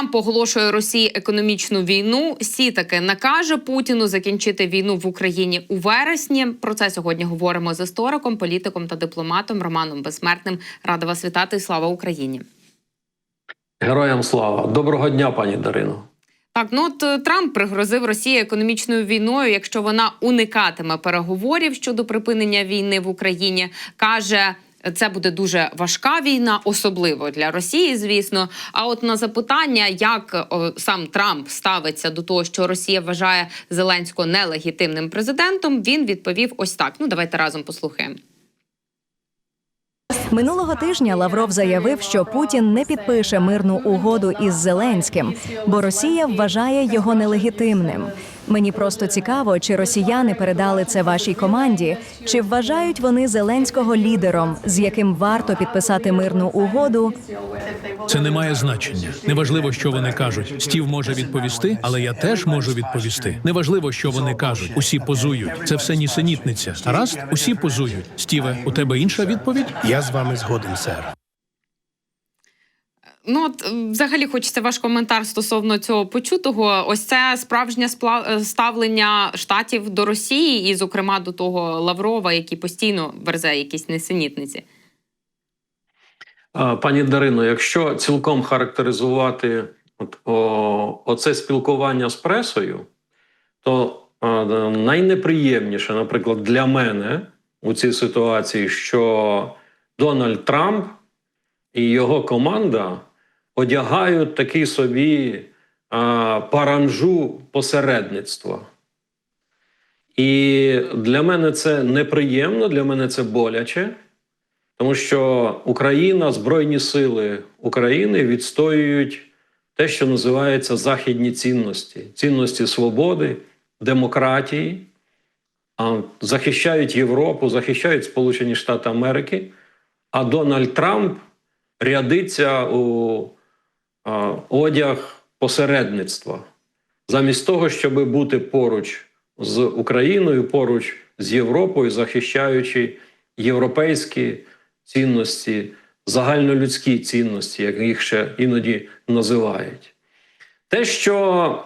Трамп оголошує Росії економічну війну. Сі таки накаже Путіну закінчити війну в Україні у вересні. Про це сьогодні говоримо з істориком, політиком та дипломатом Романом Безсмертним. Рада вас вітати. Слава Україні! Героям слава! Доброго дня, пані Дарино. Так, ну от е, Трамп пригрозив Росії економічною війною, якщо вона уникатиме переговорів щодо припинення війни в Україні. каже. Це буде дуже важка війна, особливо для Росії, звісно. А от на запитання, як сам Трамп ставиться до того, що Росія вважає Зеленського нелегітимним президентом, він відповів ось так. Ну давайте разом послухаємо. Минулого тижня Лавров заявив, що Путін не підпише мирну угоду із Зеленським, бо Росія вважає його нелегітимним. Мені просто цікаво, чи росіяни передали це вашій команді, чи вважають вони Зеленського лідером, з яким варто підписати мирну угоду. Це не має значення. Неважливо, що вони кажуть. Стів може відповісти, але я теж можу відповісти. Неважливо, що вони кажуть. Усі позують. Це все нісенітниця. Гаразд? усі позують. Стіве, у тебе інша відповідь? Я з вами згоден, сер. Ну от е, взагалі хочеться ваш коментар стосовно цього почутого. Ось це справжнє е, ставлення штатів до Росії, і, зокрема, до того Лаврова, який постійно верзе якісь несенітниці. Пані Дарино, якщо цілком характеризувати от, о, оце спілкування з пресою, то а, найнеприємніше, наприклад, для мене у цій ситуації, що Дональд Трамп і його команда одягають такий собі а, паранжу посередництва. І для мене це неприємно, для мене це боляче. Тому що Україна, Збройні сили України відстоюють те, що називається західні цінності, цінності свободи, демократії, захищають Європу, захищають Сполучені Штати Америки. А Дональд Трамп рядиться у одяг посередництва, замість того, щоб бути поруч з Україною, поруч з Європою, захищаючи європейські цінності, загальнолюдські цінності, як їх ще іноді називають. Те, що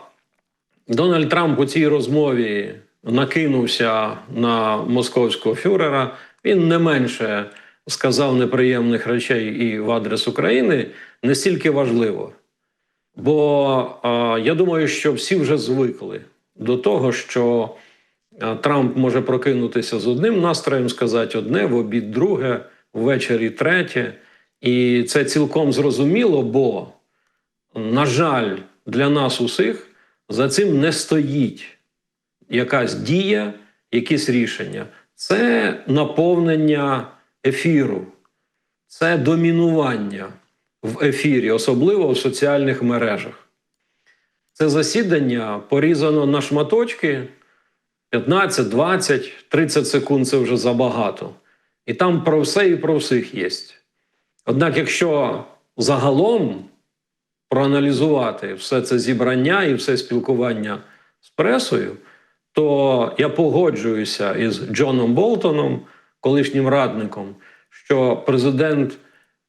Дональд Трамп у цій розмові накинувся на московського фюрера, він не менше сказав неприємних речей і в адрес України, не стільки важливо. Бо а, я думаю, що всі вже звикли до того, що Трамп може прокинутися з одним настроєм, сказати одне, в обід друге, ввечері третє. І це цілком зрозуміло, бо, на жаль, для нас усіх за цим не стоїть якась дія, якісь рішення. Це наповнення ефіру, це домінування в ефірі, особливо в соціальних мережах. Це засідання порізано на шматочки 15, 20, 30 секунд це вже забагато. І там про все і про всіх є. Однак, якщо загалом проаналізувати все це зібрання і все спілкування з пресою, то я погоджуюся із Джоном Болтоном, колишнім радником, що президент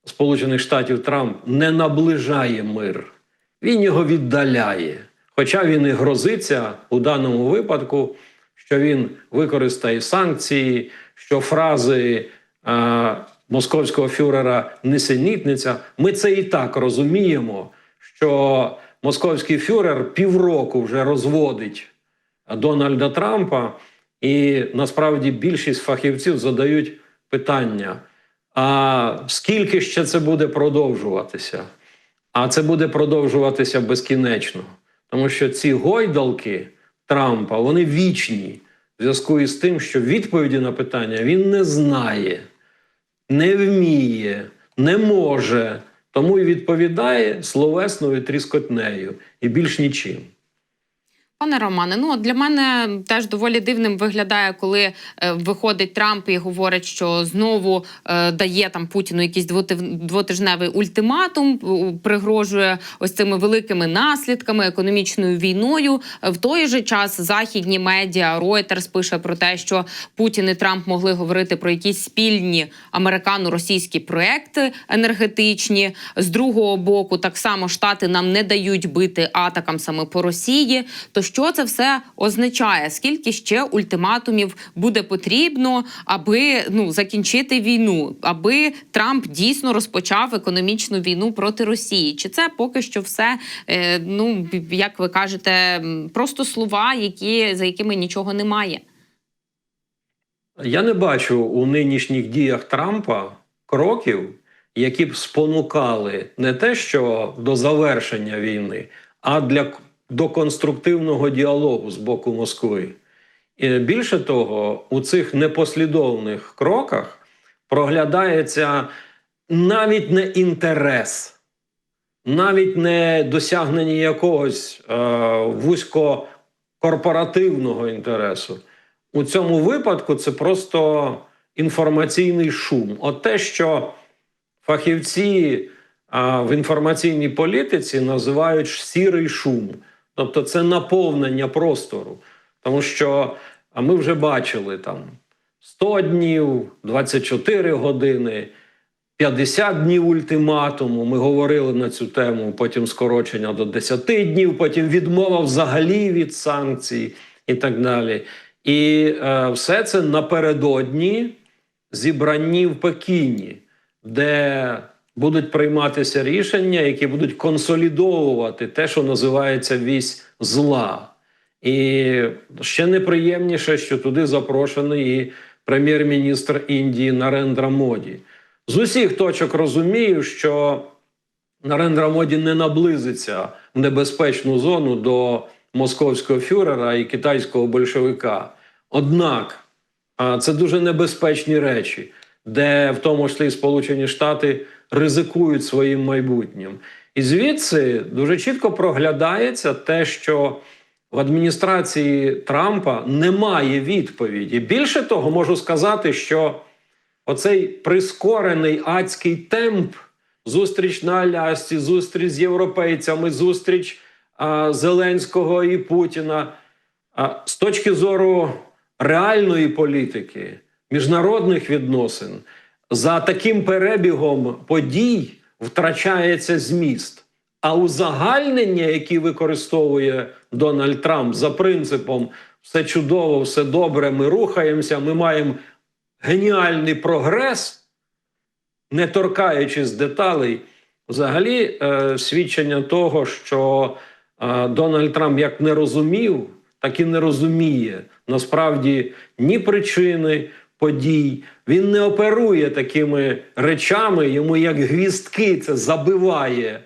Сполучених Штатів Трамп не наближає мир, він його віддаляє. Хоча він і грозиться у даному випадку, що він використає санкції, що фрази е, московського фюрера несенітниця. Ми це і так розуміємо, що московський фюрер півроку вже розводить Дональда Трампа, і насправді більшість фахівців задають питання: а скільки ще це буде продовжуватися? А це буде продовжуватися безкінечно, тому що ці гойдалки Трампа вони вічні в зв'язку із тим, що відповіді на питання він не знає, не вміє, не може, тому і відповідає словесною тріскотнею і більш нічим. Пане Романе, ну для мене теж доволі дивним виглядає, коли е, виходить Трамп і говорить, що знову е, дає там Путіну якийсь двотижневий ультиматум, пригрожує ось цими великими наслідками, економічною війною. Е, В той же час західні медіа Reuters пише про те, що Путін і Трамп могли говорити про якісь спільні американо-російські проекти енергетичні. З другого боку, так само штати нам не дають бити атакам саме по Росії. То що це все означає? Скільки ще ультиматумів буде потрібно, аби ну закінчити війну, аби Трамп дійсно розпочав економічну війну проти Росії? Чи це поки що все, е, ну як ви кажете, просто слова, які за якими нічого немає? Я не бачу у нинішніх діях Трампа кроків, які б спонукали не те, що до завершення війни, а для до конструктивного діалогу з боку Москви. І більше того, у цих непослідовних кроках проглядається навіть не інтерес, навіть не досягнення якогось е, вузькокорпоративного інтересу. У цьому випадку це просто інформаційний шум. От те, що фахівці а, в інформаційній політиці називають сірий шум. Тобто це наповнення простору. Тому що а ми вже бачили там 100 днів, 24 години, 50 днів ультиматуму. Ми говорили на цю тему, потім скорочення до 10 днів, потім відмова взагалі від санкцій і так далі. І е, все це напередодні зібранні в Пекіні, де будуть прийматися рішення, які будуть консолідовувати те, що називається вісь зла. І ще неприємніше, що туди запрошений і прем'єр-міністр Індії Нарендра Моді. З усіх точок розумію, що Нарендра Моді не наблизиться в небезпечну зону до московського фюрера і китайського большевика. Однак це дуже небезпечні речі, де в тому числі Сполучені Штати ризикують своїм майбутнім. І звідси дуже чітко проглядається те, що в адміністрації Трампа немає відповіді. Більше того, можу сказати, що оцей прискорений адський темп, зустріч на Алясці, зустріч з європейцями, зустріч а, Зеленського і Путіна. А, з точки зору реальної політики, міжнародних відносин, за таким перебігом подій втрачається зміст. А узагальнення, які використовує Дональд Трамп за принципом все чудово, все добре, ми рухаємося, ми маємо геніальний прогрес, не торкаючись деталей, взагалі е, свідчення того, що е, Дональд Трамп як не розумів, так і не розуміє насправді ні причини подій. Він не оперує такими речами, йому як гвістки це забиває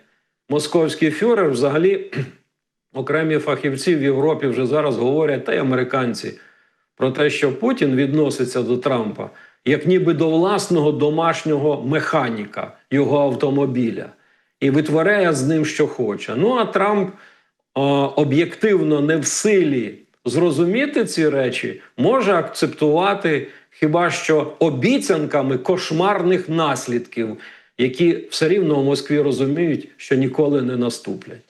московський фюрер. Взагалі, окремі фахівці в Європі вже зараз говорять, та й американці, про те, що Путін відноситься до Трампа як ніби до власного домашнього механіка його автомобіля і витворяє з ним, що хоче. Ну а Трамп об'єктивно не в силі зрозуміти ці речі, може акцептувати хіба що обіцянками кошмарних наслідків, які все рівно в Москві розуміють, що ніколи не наступлять.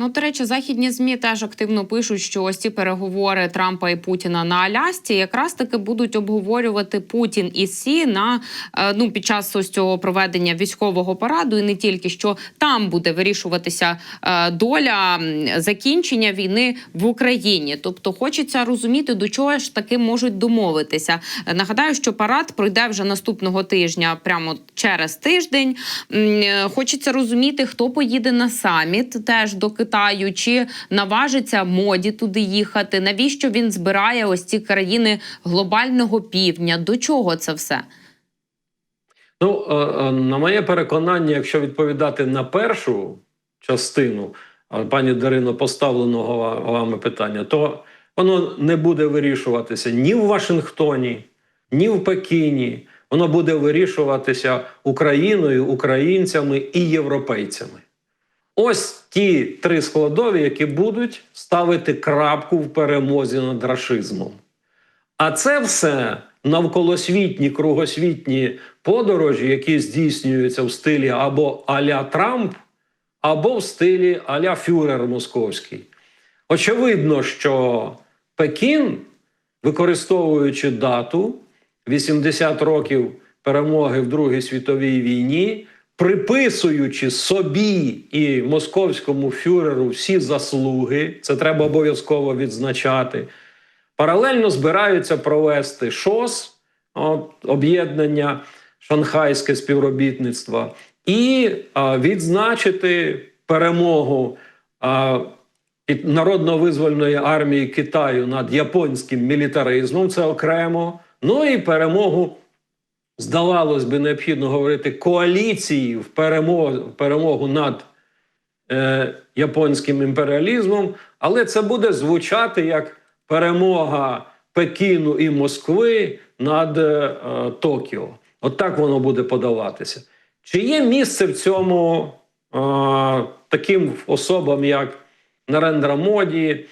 Ну, до речі, західні змі теж активно пишуть, що ось ці переговори Трампа і Путіна на Алясці якраз таки будуть обговорювати Путін і Сі на е, ну під час ось цього проведення військового параду, і не тільки що там буде вирішуватися е, доля закінчення війни в Україні. Тобто, хочеться розуміти, до чого ж таки можуть домовитися. Е, Нагадаю, що парад пройде вже наступного тижня, прямо через тиждень. Хочеться розуміти, хто поїде на саміт теж до Китаю, чи наважиться моді туди їхати. Навіщо він збирає ось ці країни глобального півдня? До чого це все? Ну, е, е, на моє переконання, якщо відповідати на першу частину е, пані Дарино, поставленого вами питання, то воно не буде вирішуватися ні в Вашингтоні, ні в Пекіні. Воно буде вирішуватися Україною, українцями і європейцями. Ось ті три складові, які будуть ставити крапку в перемозі над рашизмом. А це все навколосвітні, кругосвітні подорожі, які здійснюються в стилі або аля Трамп, або в стилі аля Фюрер Московський. Очевидно, що Пекін, використовуючи дату 80 років перемоги в Другій світовій війні, приписуючи собі і московському фюреру всі заслуги, це треба обов'язково відзначати. Паралельно збираються провести ШОС, об'єднання Шанхайське співробітництво, і а, відзначити перемогу а, народно-визвольної армії Китаю над японським мілітаризмом. Це окремо. Ну і перемогу, здавалось би, необхідно говорити коаліції в перемогу, перемогу над е, японським імперіалізмом, але це буде звучати як перемога Пекіну і Москви над е, Токіо. От так воно буде подаватися. Чи є місце в цьому е, таким особам, як Нарендра Моді,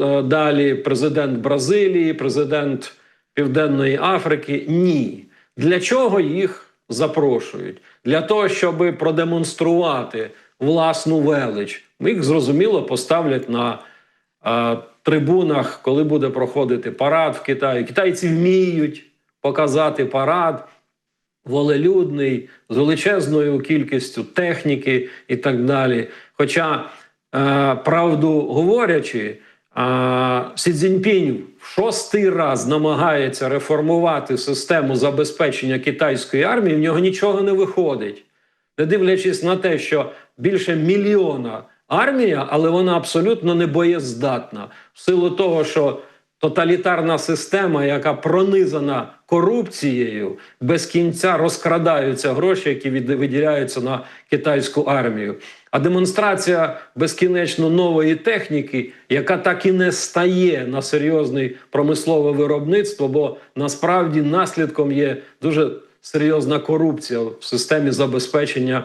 е, далі президент Бразилії, президент Південної Африки? Ні. Для чого їх запрошують? Для того, щоб продемонструвати власну велич. Їх зрозуміло поставлять на е, трибунах, коли буде проходити парад в Китаї. Китайці вміють показати парад волелюдний, з величезною кількістю техніки і так далі. Хоча, е, правду говорячи, Сі Цзіньпінь в шостий раз намагається реформувати систему забезпечення китайської армії, в нього нічого не виходить. Не дивлячись на те, що більше мільйона армія, але вона абсолютно не боєздатна в силу того, що тоталітарна система, яка пронизана корупцією, без кінця розкрадаються гроші, які виділяються на китайську армію. А демонстрація безкінечно нової техніки, яка так і не стає на серйозне промислове виробництво, бо насправді наслідком є дуже серйозна корупція в системі забезпечення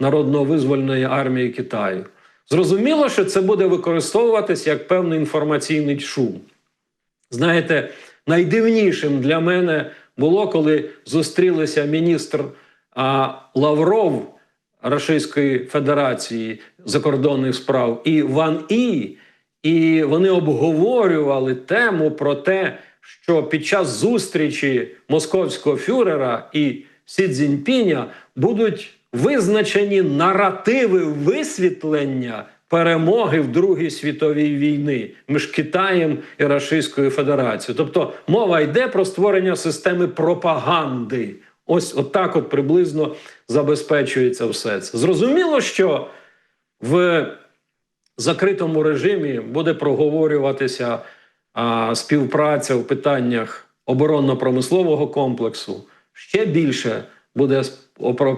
народно-визвольної армії Китаю. Зрозуміло, що це буде використовуватись як певний інформаційний шум. Знаєте, найдивнішим для мене було, коли зустрілися міністр Лавров Російської Федерації закордонних справ і Ван І, і вони обговорювали тему про те, що під час зустрічі московського фюрера і Сі Цзіньпіня будуть визначені наративи висвітлення перемоги в Другій світовій війни між Китаєм і Російською Федерацією. Тобто мова йде про створення системи пропаганди. Ось отак от приблизно забезпечується все це. Зрозуміло, що в закритому режимі буде проговорюватися а, співпраця в питаннях оборонно-промислового комплексу. Ще більше буде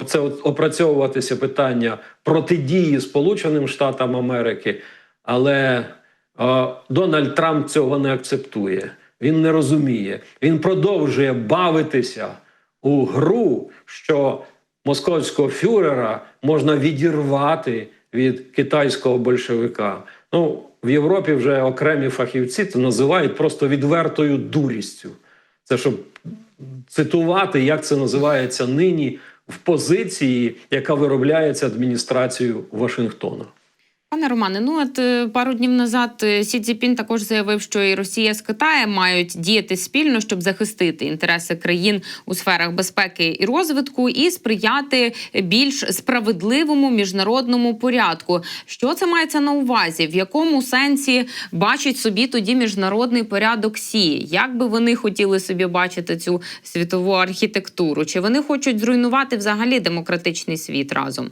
це опрацьовуватися питання протидії Сполученим Штатам Америки, але а, Дональд Трамп цього не акцептує. Він не розуміє. Він продовжує бавитися у гру, що московського фюрера можна відірвати від китайського большевика. Ну, в Європі вже окремі фахівці це називають просто відвертою дурістю. Це щоб цитувати, як це називається нині в позиції, яка виробляється адміністрацією Вашингтона. Пане Романе, ну от е, пару днів назад е, Сі Цзіпін також заявив, що і Росія з Китаєм мають діяти спільно, щоб захистити інтереси країн у сферах безпеки і розвитку, і сприяти більш справедливому міжнародному порядку. Що це мається на увазі? В якому сенсі бачить собі тоді міжнародний порядок Сі? Як би вони хотіли собі бачити цю світову архітектуру? Чи вони хочуть зруйнувати взагалі демократичний світ разом?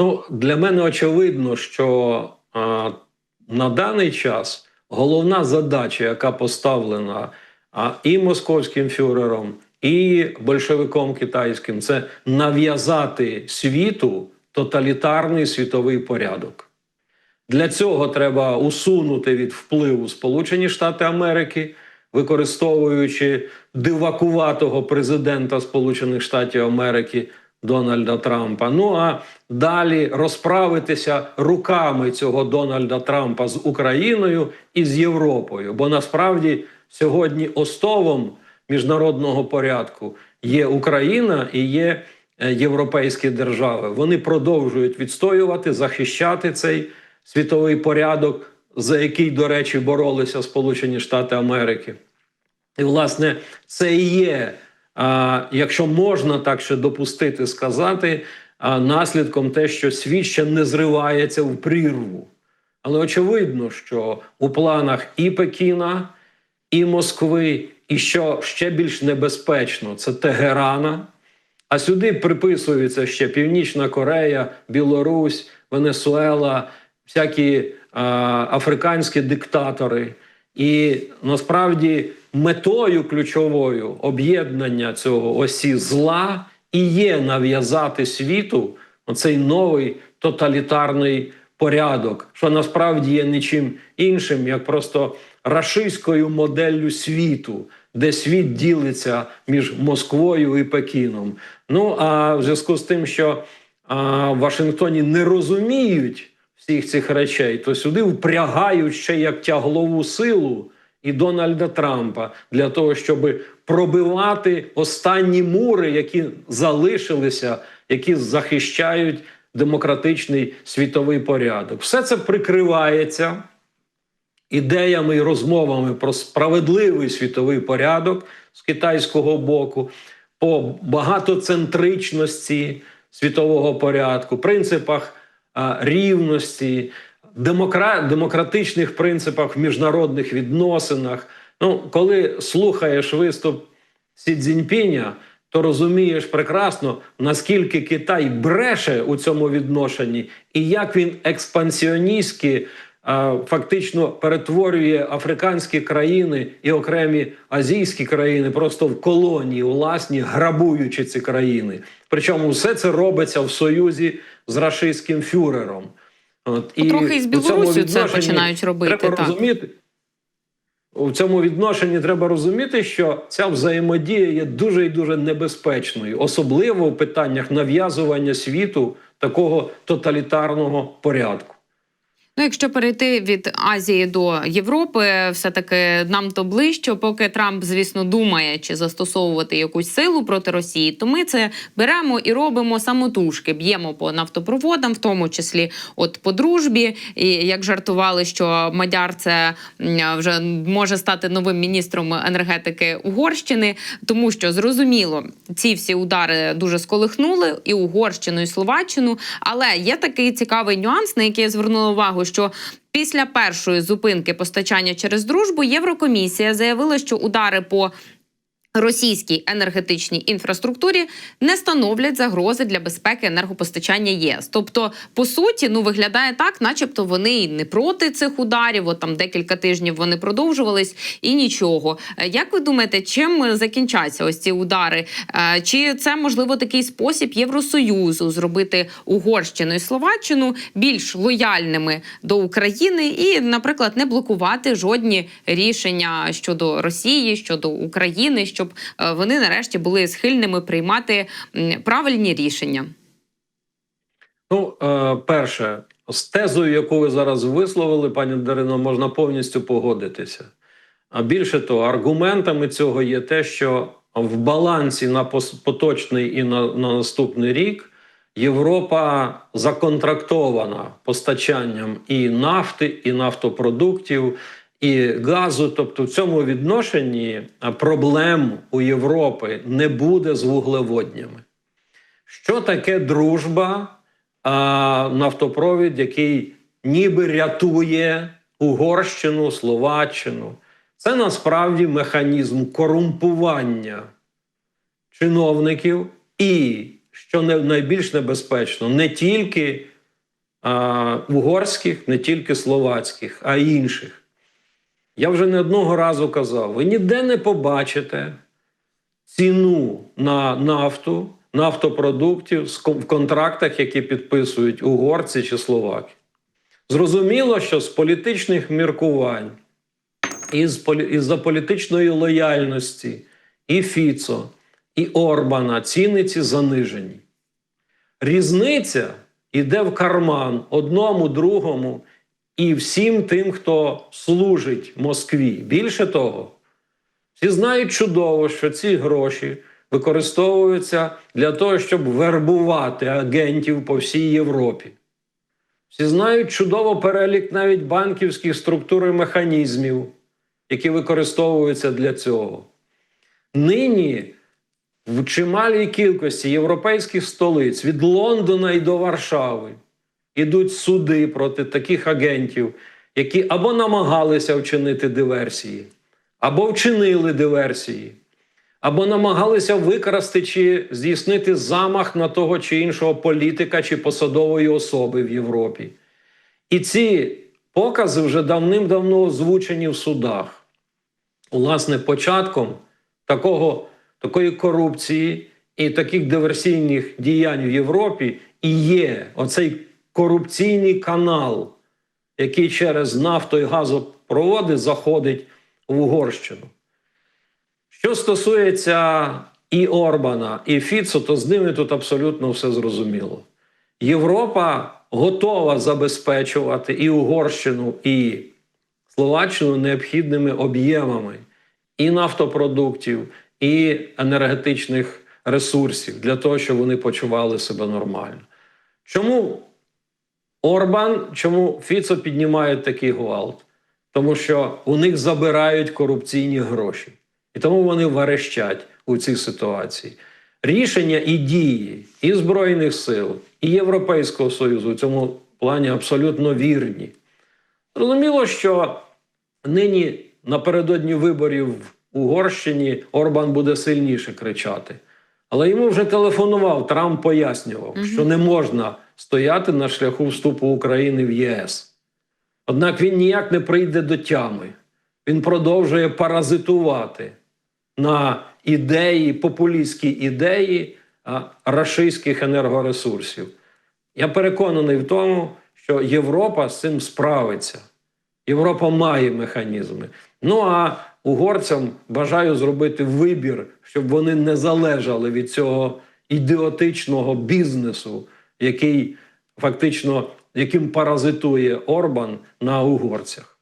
Ну, для мене очевидно, що а, на даний час головна задача, яка поставлена а, і московським фюрером, і большевиком китайським, це нав'язати світу тоталітарний світовий порядок. Для цього треба усунути від впливу Сполучені Штати Америки, використовуючи дивакуватого президента Сполучених Штатів Америки Дональда Трампа. Ну а далі розправитися руками цього Дональда Трампа з Україною і з Європою. Бо насправді сьогодні основом міжнародного порядку є Україна і є е, європейські держави. Вони продовжують відстоювати, захищати цей світовий порядок, за який, до речі, боролися Сполучені Штати Америки. І, власне, це і є, якщо можна так ще допустити сказати, наслідком те, що світ ще не зривається в прірву. Але очевидно, що у планах і Пекіна, і Москви, і що ще більш небезпечно, це Тегерана. А сюди приписуються ще Північна Корея, Білорусь, Венесуела, всякі а, африканські диктатори. І насправді метою ключовою об'єднання цього осі зла і є нав'язати світу оцей новий тоталітарний порядок, що насправді є нічим іншим, як просто рашистською моделлю світу, де світ ділиться між Москвою і Пекіном. Ну а в зв'язку з тим, що а, в Вашингтоні не розуміють всіх цих речей, то сюди впрягають ще як тяглову силу і Дональда Трампа для того, щоб пробивати останні мури, які залишилися, які захищають демократичний світовий порядок. Все це прикривається ідеями і розмовами про справедливий світовий порядок з китайського боку, по багатоцентричності світового порядку, принципах рівності, демокра... демократичних принципах в міжнародних відносинах. Ну, коли слухаєш виступ Сі Цзіньпіня, то розумієш прекрасно, наскільки Китай бреше у цьому відношенні, і як він експансіоністськи а, фактично перетворює африканські країни і окремі азійські країни просто в колонії власні, грабуючи ці країни. Причому все це робиться в союзі з рашистським фюрером. От, і трохи із з у це починають робити, Треба так. розуміти. У цьому відношенні треба розуміти, що ця взаємодія є дуже і дуже небезпечною, особливо в питаннях нав'язування світу такого тоталітарного порядку. Ну, якщо перейти від Азії до Європи, все таки нам то ближче, поки Трамп, звісно, думає, чи застосовувати якусь силу проти Росії, то ми це беремо і робимо самотужки. Б'ємо по нафтопроводам, в тому числі от по дружбі. І як жартували, що Мадяр це вже може стати новим міністром енергетики Угорщини, тому що зрозуміло, ці всі удари дуже сколихнули і Угорщину, і Словаччину. Але є такий цікавий нюанс, на який я звернула увагу, що після першої зупинки постачання через дружбу Єврокомісія заявила, що удари по Російській енергетичній інфраструктурі не становлять загрози для безпеки енергопостачання ЄС. Тобто, по суті, ну виглядає так, начебто вони і не проти цих ударів. От там декілька тижнів вони продовжувались і нічого. Е, Як ви думаєте, чим закінчаться ось ці удари? Е, Чи це можливо такий спосіб Євросоюзу зробити Угорщину і Словаччину більш лояльними до України і, наприклад, не блокувати жодні рішення щодо Росії, щодо України, щоб е, вони нарешті були схильними приймати правильні рішення? Ну, е, перше, з тезою, яку ви зараз висловили, пані Дарино, можна повністю погодитися. А більше того, аргументами цього є те, що в балансі на поточний і на, на наступний рік Європа законтрактована постачанням і нафти, і нафтопродуктів, і газу. Тобто, в цьому відношенні проблем у Європи не буде з вуглеводнями. Що таке дружба? А, нафтопровід, який ніби рятує Угорщину, Словаччину. Це насправді механізм корумпування чиновників і, що не, найбільш небезпечно, не тільки а, угорських, не тільки словацьких, а інших. Я вже не одного разу казав: ви ніде не побачите ціну на нафту, нафтопродуктів в контрактах, які підписують угорці чи словаки. Зрозуміло, що з політичних міркувань, полі- із-за політичної лояльності і Фіцо, і Орбана ціни ці занижені. Різниця йде в карман одному, другому і всім тим, хто служить Москві. Більше того, всі знають чудово, що ці гроші використовуються для того, щоб вербувати агентів по всій Європі. Всі знають чудово перелік навіть банківських структур і механізмів, які використовуються для цього. Нині в чималій кількості європейських столиць від Лондона і до Варшави ідуть суди проти таких агентів, які або намагалися вчинити диверсії, або вчинили диверсії, або намагалися викрасти чи здійснити замах на того чи іншого політика чи посадової особи в Європі. І ці покази вже давним-давно озвучені в судах. Власне, початком такого, такої корупції і таких диверсійних діянь в Європі і є оцей корупційний канал, який через нафто і газопроводи заходить в Угорщину. Що стосується і Орбана, і Фіцо, то з ними тут абсолютно все зрозуміло. Європа готова забезпечувати і Угорщину, і Словаччину необхідними об'ємами і нафтопродуктів, і енергетичних ресурсів для того, щоб вони почували себе нормально. Чому Орбан, чому Фіцо піднімає такий гвалт? Тому що у них забирають корупційні гроші. І тому вони верещать у цій ситуації. Рішення і дії і Збройних сил, і Європейського Союзу в цьому плані абсолютно вірні. Зрозуміло, що нині напередодні виборів в Угорщині Орбан буде сильніше кричати. Але йому вже телефонував, Трамп пояснював, що не можна стояти на шляху вступу України в ЄС. Однак він ніяк не прийде до тями. Він продовжує паразитувати на ідеї, популістські ідеї рашистських енергоресурсів. Я переконаний в тому, що Європа з цим справиться. Європа має механізми. Ну а угорцям бажаю зробити вибір, щоб вони не залежали від цього ідіотичного бізнесу, який фактично яким паразитує Орбан на угорцях.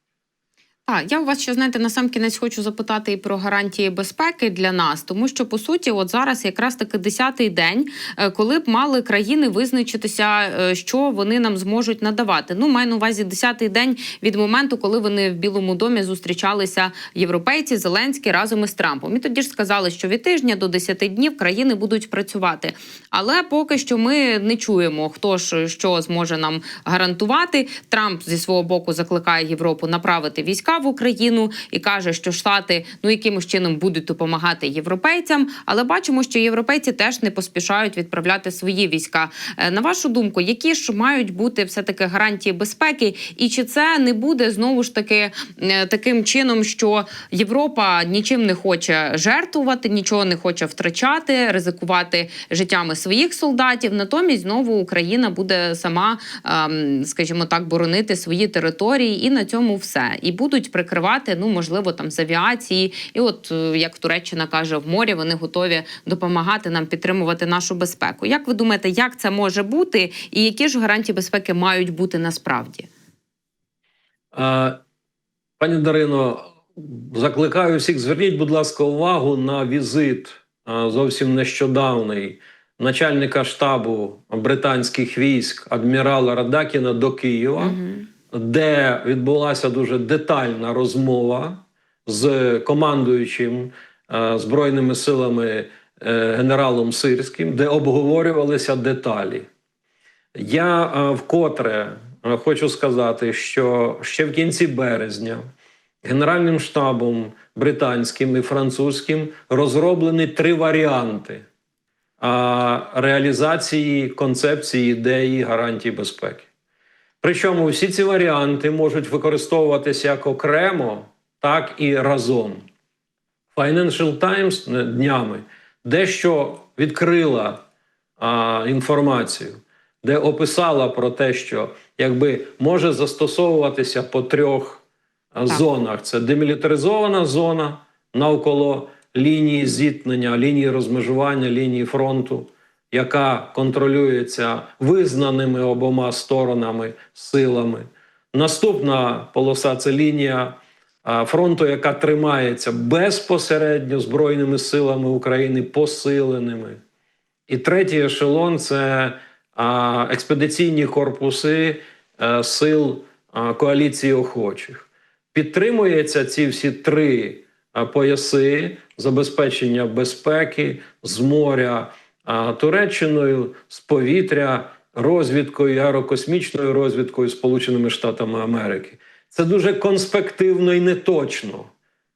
Так, я у вас ще знаєте на сам кінець хочу запитати і про гарантії безпеки для нас, тому що по суті, от зараз якраз таки десятий день, е, коли б мали країни визначитися, е, що вони нам зможуть надавати. Ну, маю на увазі десятий день від моменту, коли вони в Білому домі зустрічалися європейці Зеленський разом із Трампом. І тоді ж сказали, що від тижня до 10 днів країни будуть працювати. Але поки що ми не чуємо, хто ж що зможе нам гарантувати. Трамп зі свого боку закликає Європу направити війська в Україну і каже, що Штати ну якимось чином будуть допомагати європейцям. Але бачимо, що європейці теж не поспішають відправляти свої війська. Е, На вашу думку, які ж мають бути все таки гарантії безпеки, і чи це не буде знову ж таки е, таким чином, що Європа нічим не хоче жертвувати, нічого не хоче втрачати, ризикувати життями своїх солдатів. Натомість знову Україна буде сама, ем, скажімо так, боронити свої території, і на цьому все. І будуть прикривати, ну можливо, там з авіації. І от е, як Туреччина каже, в морі вони готові допомагати нам підтримувати нашу безпеку. Як ви думаєте, як це може бути, і які ж гарантії безпеки мають бути насправді? А, Пані Дарино, закликаю всіх, зверніть, будь ласка, увагу на візит а, зовсім нещодавний начальника штабу британських військ адмірала Радакіна до Києва, де відбулася дуже детальна розмова з командуючим Збройними силами е, генералом Сирським, де обговорювалися деталі. Я е, вкотре е, хочу сказати, що ще в кінці березня Генеральним штабом британським і французьким розроблені три варіанти реалізації концепції ідеї гарантій безпеки. Причому всі ці варіанти можуть використовуватися як окремо, так і разом. Financial Times е, днями дещо відкрила а, інформацію, де описала про те, що якби може застосовуватися по трьох а, зонах: це демілітаризована зона навколо лінії зіткнення, лінії розмежування, лінії фронту яка контролюється визнаними обома сторонами силами. Наступна полоса це лінія фронту, яка тримається безпосередньо Збройними силами України, посиленими. І третій ешелон це експедиційні корпуси е, сил коаліції охочих. Підтримуються ці всі три пояси забезпечення безпеки з моря Туреччиною, з повітря, розвідкою, аерокосмічною розвідкою Сполученими Штатами Америки. Це дуже конспективно і неточно.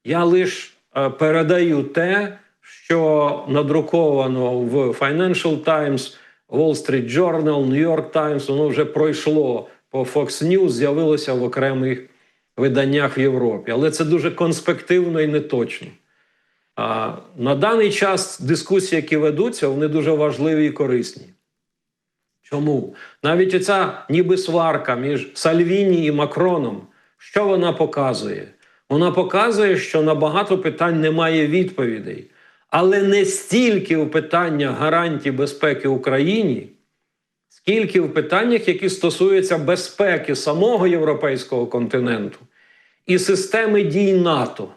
Я лише передаю те, що надруковано в Financial Times, Wall Street Journal, New York Times, воно вже пройшло по Fox News, з'явилося в окремих виданнях в Європі. Але це дуже конспективно і неточно. На даний час дискусії, які ведуться, вони дуже важливі і корисні. Чому? Навіть оця ніби сварка між Сальвіні і Макроном, що вона показує? Вона показує, що на багато питань немає відповідей. Але не стільки у питаннях гарантій безпеки Україні, скільки в питаннях, які стосуються безпеки самого європейського континенту і системи дій НАТО.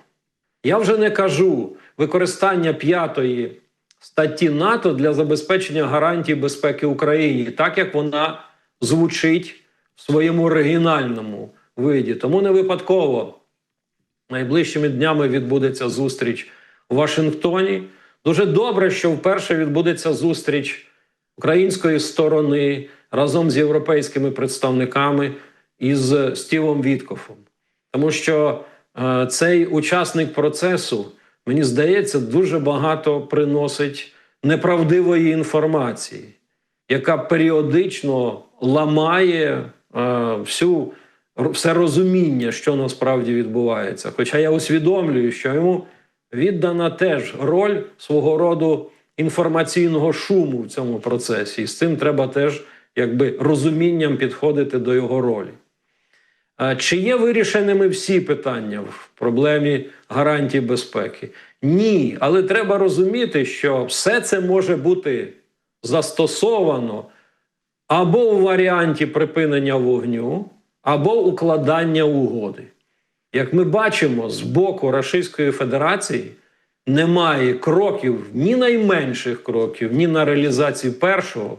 Я вже не кажу використання п'ятої статті НАТО для забезпечення гарантій безпеки Україні, так як вона звучить в своєму оригінальному виді. Тому не випадково найближчими днями відбудеться зустріч у Вашингтоні. Дуже добре, що вперше відбудеться зустріч української сторони разом з європейськими представниками із Стівом Віткофом. Тому що е, цей учасник процесу, мені здається, дуже багато приносить неправдивої інформації, яка періодично ламає е, всю, все розуміння, що насправді відбувається. Хоча я усвідомлюю, що йому віддана теж роль свого роду інформаційного шуму в цьому процесі, і з цим треба теж якби розумінням підходити до його ролі. Чи є вирішеними всі питання в проблемі гарантій безпеки? Ні, але треба розуміти, що все це може бути застосовано або у варіанті припинення вогню, або укладання угоди. Як ми бачимо, з боку Російської Федерації немає кроків, ні найменших кроків, ні на реалізацію першого,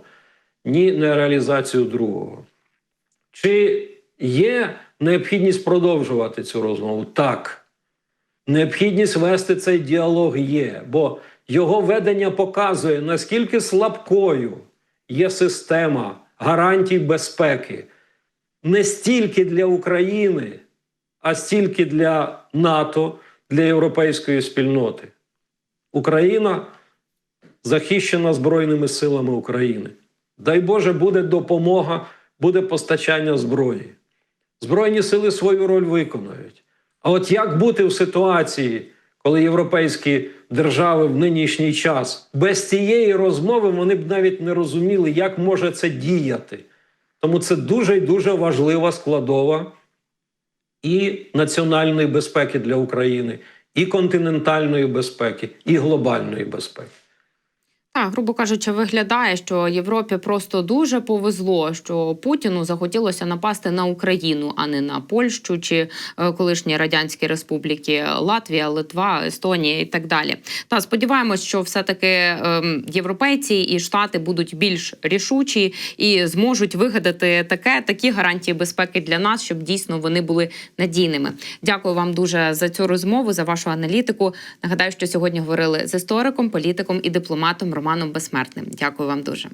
ні на реалізацію другого. Чи є необхідність продовжувати цю розмову? Так. Необхідність вести цей діалог є, бо його ведення показує, наскільки слабкою є система гарантій безпеки не стільки для України, а стільки для НАТО, для європейської спільноти. Україна захищена Збройними силами України. Дай Боже, буде допомога, буде постачання зброї. Збройні сили свою роль виконують. А от як бути в ситуації, коли європейські держави в нинішній час без цієї розмови вони б навіть не розуміли, як може це діяти. Тому це дуже і дуже важлива складова і національної безпеки для України, і континентальної безпеки, і глобальної безпеки. Так, грубо кажучи, виглядає, що Європі просто дуже повезло, що Путіну захотілося напасти на Україну, а не на Польщу чи е, колишні радянські республіки Латвія, Литва, Естонія і так далі. Та сподіваємось, що все-таки ем, європейці і штати будуть більш рішучі і зможуть вигадати таке такі гарантії безпеки для нас, щоб дійсно вони були надійними. Дякую вам дуже за цю розмову, за вашу аналітику. Нагадаю, що сьогодні говорили з істориком, політиком і дипломатом Романом Безсмертним. Дякую вам дуже.